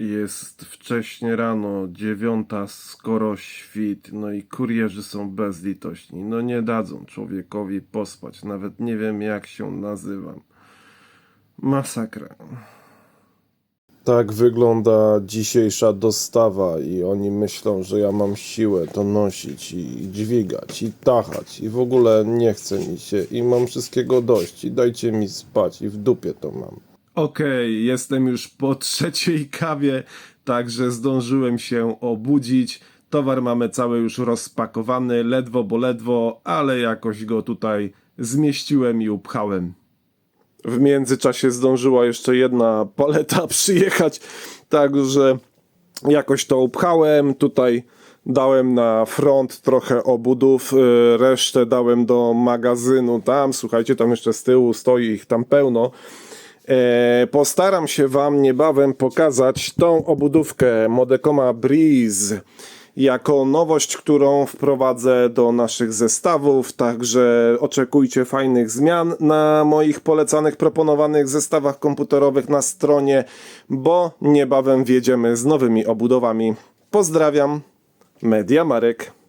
Jest wcześnie rano, dziewiąta, skoro świt, no i kurierzy są bezlitośni. No nie dadzą człowiekowi pospać, nawet nie wiem jak się nazywam. Masakra. Tak wygląda dzisiejsza dostawa i oni myślą, że ja mam siłę to nosić i dźwigać i tachać i w ogóle nie chce mi się i mam wszystkiego dość i dajcie mi spać i w dupie to mam. Okej, jestem już po trzeciej kawie, także zdążyłem się obudzić. Towar mamy cały już rozpakowany, ledwo bo ledwo, ale jakoś go tutaj zmieściłem i upchałem. W międzyczasie zdążyła jeszcze jedna paleta przyjechać, także jakoś to upchałem. Tutaj dałem na front trochę obudów, y, resztę dałem do magazynu tam. Słuchajcie, tam jeszcze z tyłu stoi ich tam pełno. E, postaram się Wam niebawem pokazać tą obudówkę Modecoma Breeze jako nowość, którą wprowadzę do naszych zestawów, także oczekujcie fajnych zmian na moich polecanych, proponowanych zestawach komputerowych na stronie, bo niebawem wjedziemy z nowymi obudowami. Pozdrawiam, Media Marek.